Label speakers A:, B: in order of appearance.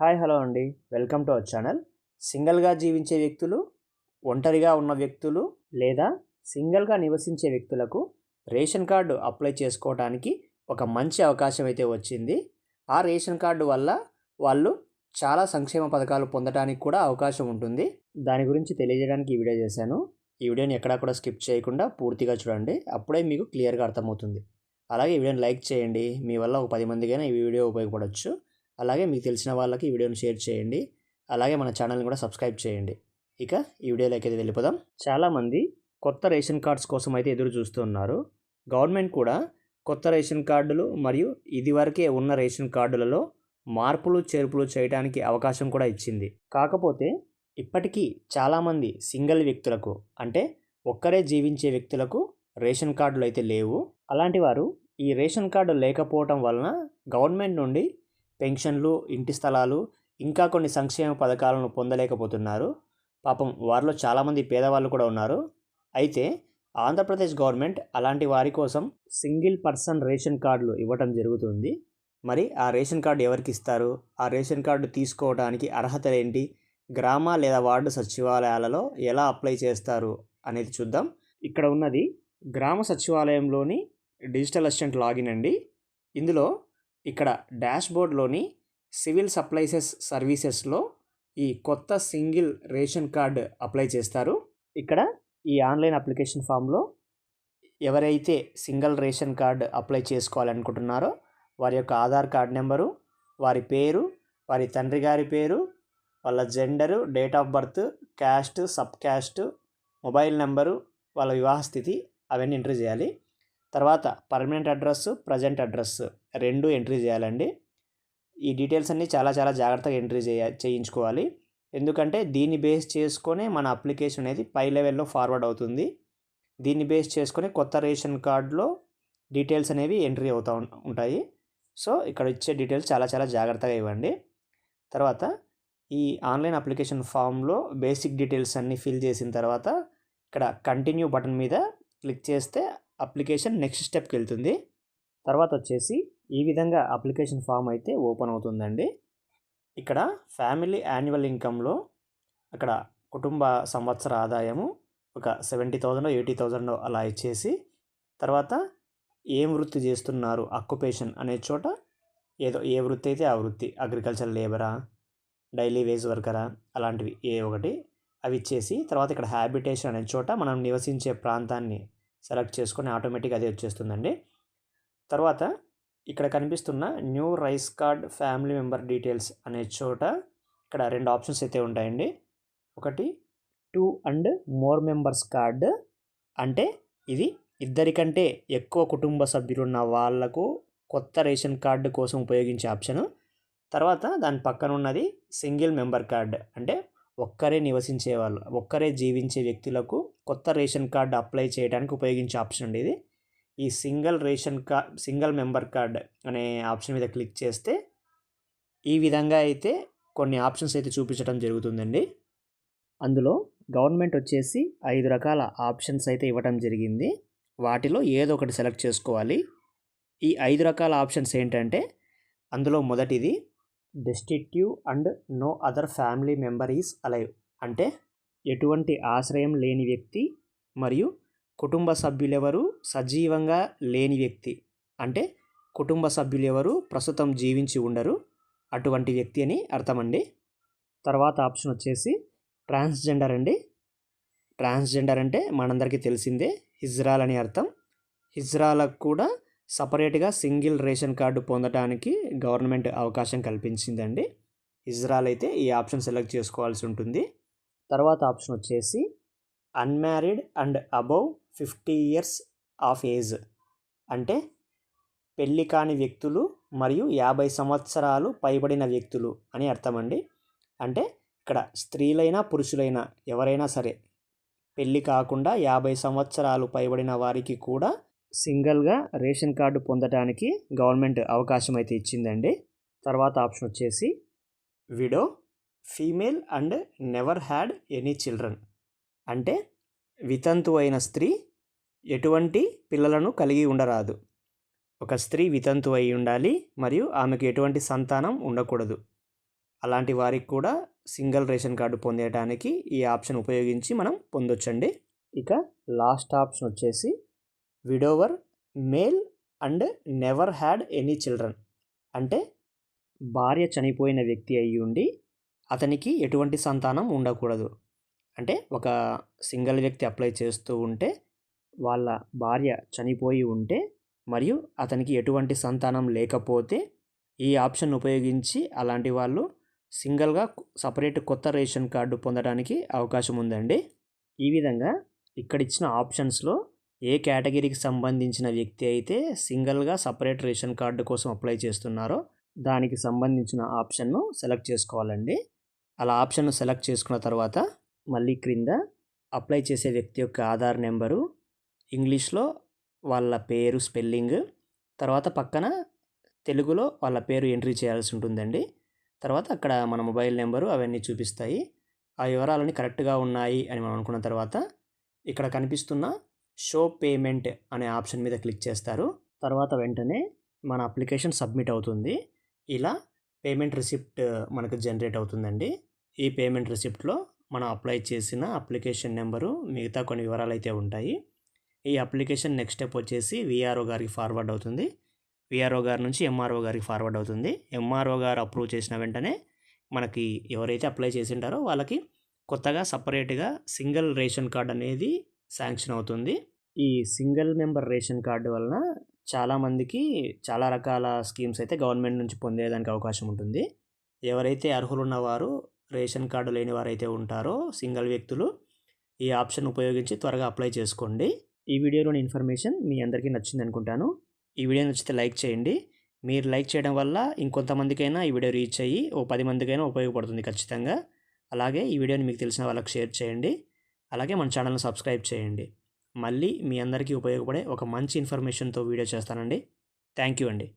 A: Hi hello అండి. Welcome to our channel. సింగిల్గా జీవించే వ్యక్తులు ఒంటరిగా ఉన్న వ్యక్తులు లేదా సింగిల్గా నివసించే వ్యక్తులకు రేషన్ కార్డు అప్లై చేసుకోవడానికి ఒక మంచి అవకాశం అయితే వచ్చింది. ఆ రేషన్ కార్డు వల్ల వాళ్ళు చాలా సంక్షేమ పథకాలు పొందడానికి కూడా అవకాశం ఉంటుంది. దాని గురించి తెలియజేయడానికి ఈ వీడియో చేశాను. ఈ వీడియోని ఎక్కడా కూడా స్కిప్ చేయకుండా పూర్తిగా చూడండి. అప్పుడే మీకు క్లియర్గా అర్థమవుతుంది. అలాగే ఈ వీడియోని లైక్ చేయండి. మీ వల్ల ఒక పది మందికైనా ఈ వీడియో ఉపయోగపడవచ్చు అలాగే మీకు తెలిసిన వాళ్ళకి ఈ వీడియోని షేర్ చేయండి. అలాగే మన ఛానల్ని కూడా సబ్స్క్రైబ్ చేయండి. ఇక ఈ వీడియోలోకి అయితే వెళ్ళిపోదాం. చాలామంది కొత్త రేషన్ కార్డ్స్ కోసం అయితే ఎదురు చూస్తున్నారు గవర్నమెంట్ కూడా కొత్త రేషన్ కార్డులు మరియు ఇదివరకే ఉన్న రేషన్ కార్డులలో మార్పులు చేర్పులు చేయడానికి అవకాశం కూడా ఇచ్చింది. కాకపోతే ఇప్పటికీ చాలామంది సింగిల్ వ్యక్తులకు అంటే ఒక్కరే జీవించే వ్యక్తులకు రేషన్ కార్డులు అయితే లేవు. అలాంటి వారు ఈ రేషన్ కార్డు లేకపోవటం వలన గవర్నమెంట్ నుండి పెన్షన్లు ఇంటి స్థలాలు ఇంకా కొన్ని సంక్షేమ పథకాలను పొందలేకపోతున్నారు. పాపం వారిలో చాలామంది పేదవాళ్ళు కూడా ఉన్నారు. అయితే ఆంధ్రప్రదేశ్ గవర్నమెంట్ అలాంటి వారి కోసం సింగిల్ పర్సన్ రేషన్ కార్డులు ఇవ్వటం జరుగుతుంది. మరి ఆ రేషన్ కార్డు ఎవరికి ఇస్తారు? ఆ రేషన్ కార్డు తీసుకోవడానికి అర్హతలు ఏంటి? గ్రామ లేదా వార్డు సచివాలయాలలో ఎలా అప్లై చేస్తారు అనేది చూద్దాం. ఇక్కడ ఉన్నది గ్రామ సచివాలయంలోని డిజిటల్ అసిస్టెంట్ లాగిన్ అండి. ఇందులో ఇక్కడ డాష్ బోర్డ్లోని సివిల్ సప్లైసెస్ సర్వీసెస్లో ఈ కొత్త సింగిల్ రేషన్ కార్డు అప్లై చేస్తారు. ఇక్కడ ఈ ఆన్లైన్ అప్లికేషన్ ఫామ్లో ఎవరైతే సింగిల్ రేషన్ కార్డు అప్లై చేసుకోవాలనుకుంటున్నారో వారి యొక్క ఆధార్ కార్డ్ నెంబరు వారి పేరు వారి తండ్రి గారి పేరు వాళ్ళ gender date of birth caste sub caste mobile number వాళ్ళ వివాహ స్థితి అవన్నీ ఎంట్రీ చేయాలి. తర్వాత పర్మనెంట్ అడ్రస్ ప్రజెంట్ అడ్రస్ రెండు ఎంట్రీ చేయాలండి. ఈ డీటెయిల్స్ అన్నీ చాలా చాలా జాగ్రత్తగా ఎంట్రీ చేయ చేయించుకోవాలి. ఎందుకంటే దీన్ని బేస్ చేసుకొని మన అప్లికేషన్ అనేది పై లెవెల్లో ఫార్వర్డ్ అవుతుంది. దీన్ని బేస్ చేసుకొని కొత్త రేషన్ కార్డులో డీటెయిల్స్ అనేవి ఎంట్రీ అవుతూ ఉంటాయి. సో ఇక్కడ ఇచ్చే డీటెయిల్స్ చాలా చాలా జాగ్రత్తగా ఇవ్వండి. తర్వాత ఈ ఆన్లైన్ అప్లికేషన్ ఫామ్లో బేసిక్ డీటెయిల్స్ అన్నీ ఫిల్ చేసిన తర్వాత ఇక్కడ కంటిన్యూ బటన్ మీద క్లిక్ చేస్తే అప్లికేషన్ నెక్స్ట్ స్టెప్కి వెళ్తుంది తర్వాత వచ్చేసి ఈ విధంగా అప్లికేషన్ ఫామ్ అయితే ఓపెన్ అవుతుందండి. ఇక్కడ ఫ్యామిలీ యాన్యువల్ ఇన్కంలో అక్కడ కుటుంబ సంవత్సర ఆదాయము ఒక సెవెంటీ థౌజండ్ ఎయిటీ థౌజండ్ అలా ఇచ్చేసి తర్వాత ఏం వృత్తి చేస్తున్నారు అక్యుపేషన్ అనే చోట ఏదో ఏ వృత్తి అయితే ఆ వృత్తి అగ్రికల్చర్ లేబరా డైలీ వేజ్ వర్కరా అలాంటివి ఏ ఒకటి అవి ఇచ్చేసి తర్వాత ఇక్కడ హ్యాబిటేషన్ అనే చోట మనం నివసించే ప్రాంతాన్ని సెలెక్ట్ చేసుకొని ఆటోమేటిక్ అది వచ్చేస్తుందండి. తర్వాత ఇక్కడ కనిపిస్తున్న new rice card family member details అనే చోట ఇక్కడ రెండు ఆప్షన్స్ అయితే ఉంటాయండి. ఒకటి two and more members card అంటే ఇది ఇద్దరికంటే ఎక్కువ కుటుంబ సభ్యులున్న వాళ్ళకు కొత్త రేషన్ కార్డు కోసం ఉపయోగించే ఆప్షను. తర్వాత దాని పక్కన ఉన్నది సింగిల్ మెంబర్ కార్డ్ అంటే ఒక్కరే నివసించే వాళ్ళు ఒక్కరే జీవించే వ్యక్తులకు కొత్త రేషన్ కార్డు అప్లై చేయడానికి ఉపయోగించే ఆప్షన్ ఉండేది ఇది. ఈ single ration card single member card అనే ఆప్షన్ మీద క్లిక్ చేస్తే ఈ విధంగా అయితే కొన్ని ఆప్షన్స్ అయితే చూపించడం జరుగుతుందండి. అందులో గవర్నమెంట్ వచ్చేసి ఐదు రకాల ఆప్షన్స్ అయితే ఇవ్వడం జరిగింది. వాటిలో ఏదో ఒకటి సెలెక్ట్ చేసుకోవాలి. ఈ ఐదు రకాల ఆప్షన్స్ ఏంటంటే అందులో మొదటిది destitute and no other family member is alive. అంటే ఎటువంటి ఆశ్రయం లేని వ్యక్తి మరియు కుటుంబ సభ్యులెవరు సజీవంగా లేని వ్యక్తి. అంటే కుటుంబ సభ్యులెవరూ ప్రస్తుతం జీవించి ఉండరు. అటువంటి వ్యక్తి అని అర్థమండి. తర్వాత ఆప్షన్ వచ్చేసి ట్రాన్స్జెండర్ అండి. ట్రాన్స్జెండర్ అంటే మనందరికీ తెలిసిందే. హిజ్రాల్ అని అర్థం. హిజ్రాలకు కూడా సపరేట్గా సింగిల్ రేషన్ కార్డు పొందడానికి గవర్నమెంట్ అవకాశం కల్పించిందండి. ఇజ్రాల్ అయితే ఈ ఆప్షన్ సెలెక్ట్ చేసుకోవాల్సి ఉంటుంది. తర్వాత ఆప్షన్ వచ్చేసి unmarried and above fifty years of age. అంటే పెళ్ళి కాని వ్యక్తులు మరియు యాభై సంవత్సరాలు పైబడిన వ్యక్తులు అని అర్థమండి. అంటే ఇక్కడ స్త్రీలైనా పురుషులైనా ఎవరైనా సరే పెళ్ళి కాకుండా యాభై సంవత్సరాలు పైబడిన వారికి కూడా సింగిల్గా రేషన్ కార్డు పొందడానికి గవర్నమెంట్ అవకాశం అయితే ఇచ్చిందండి. తర్వాత ఆప్షన్ వచ్చేసి widow female and never had any children. అంటే వితంతు అయిన స్త్రీ ఎటువంటి పిల్లలను కలిగి ఉండరాదు. ఒక స్త్రీ వితంతు అయి ఉండాలి మరియు ఆమెకు ఎటువంటి సంతానం ఉండకూడదు. అలాంటి వారికి కూడా సింగిల్ రేషన్ కార్డు పొందేయడానికి ఈ ఆప్షన్ ఉపయోగించి మనం పొందొచ్చండి. ఇక లాస్ట్ ఆప్షన్ వచ్చేసి widower male and never had any children. అంటే భార్య చనిపోయిన వ్యక్తి అయి ఉండి అతనికి ఎటువంటి సంతానం ఉండకూడదు. అంటే ఒక సింగిల్ వ్యక్తి అప్లై చేస్తూ ఉంటే వాళ్ళ భార్య చనిపోయి ఉంటే మరియు అతనికి ఎటువంటి సంతానం లేకపోతే ఈ ఆప్షన్ ఉపయోగించి అలాంటి వాళ్ళు సింగిల్గా సపరేట్ కొత్త రేషన్ కార్డు పొందడానికి అవకాశం ఉందండి. ఈ విధంగా ఇక్కడ ఇచ్చిన ఆప్షన్స్లో ఏ కేటగిరీకి సంబంధించిన వ్యక్తి అయితే సింగిల్గా సపరేట్ రేషన్ కార్డు కోసం అప్లై చేస్తున్నారో దానికి సంబంధించిన ఆప్షన్ను సెలెక్ట్ చేసుకోవాలండి. అలా ఆప్షన్ను సెలెక్ట్ చేసుకున్న తర్వాత మళ్ళీ క్రింద అప్లై చేసే వ్యక్తి యొక్క ఆధార్ నెంబరు ఇంగ్లీష్లో వాళ్ళ పేరు స్పెల్లింగ్ తర్వాత పక్కన తెలుగులో వాళ్ళ పేరు ఎంట్రీ చేయాల్సి ఉంటుందండి. తర్వాత అక్కడ మన మొబైల్ నెంబరు అవన్నీ చూపిస్తాయి. ఆ వివరాలన్నీ కరెక్ట్గా ఉన్నాయి అని మనం అనుకున్న తర్వాత ఇక్కడ కనిపిస్తున్న షో పేమెంట్ అనే ఆప్షన్ మీద క్లిక్ చేస్తారు. తర్వాత వెంటనే మన అప్లికేషన్ సబ్మిట్ అవుతుంది. ఇలా పేమెంట్ రిసిప్ట్ మనకు జనరేట్ అవుతుందండి. ఈ పేమెంట్ రిసిప్ట్లో మనం అప్లై చేసిన అప్లికేషన్ నెంబరు మిగతా కొన్ని వివరాలు అయితే ఉంటాయి. ఈ అప్లికేషన్ నెక్స్ట్ స్టెప్ వచ్చేసి విఆర్ఓ గారికి ఫార్వర్డ్ అవుతుంది. విఆర్ఓ గారి నుంచి ఎంఆర్ఓ గారికి ఫార్వర్డ్ అవుతుంది. ఎంఆర్ఓ గారు అప్రూవ్ చేసిన వెంటనే మనకి ఎవరైతే అప్లై చేసి ఉంటారో వాళ్ళకి కొత్తగా సపరేట్గా సింగిల్ రేషన్ కార్డ్ అనేది శాంక్షన్ అవుతుంది. ఈ సింగిల్ మెంబర్ రేషన్ కార్డు వలన చాలామందికి చాలా రకాల స్కీమ్స్ అయితే గవర్నమెంట్ నుంచి పొందేదానికి అవకాశం ఉంటుంది. ఎవరైతే అర్హులు ఉన్నవారు రేషన్ కార్డు లేని వారైతే ఉంటారో సింగిల్ వ్యక్తులు ఈ ఆప్షన్ ఉపయోగించి త్వరగా అప్లై చేసుకోండి. ఈ వీడియోలోని ఇన్ఫర్మేషన్ మీ అందరికీ నచ్చింది అనుకుంటాను. ఈ వీడియో నచ్చితే లైక్ చేయండి. మీరు లైక్ చేయడం వల్ల ఇంకొంతమందికైనా ఈ వీడియో రీచ్ అయ్యి ఓ పది మందికైనా ఉపయోగపడుతుంది ఖచ్చితంగా. అలాగే ఈ వీడియోని మీకు తెలిసిన వాళ్ళకి షేర్ చేయండి. అలాగే మన ఛానల్ని సబ్స్క్రైబ్ చేయండి. మళ్ళీ మీ అందరికీ ఉపయోగపడే ఒక మంచి ఇన్ఫర్మేషన్తో వీడియో చేస్తానండి. థ్యాంక్ యూ అండి.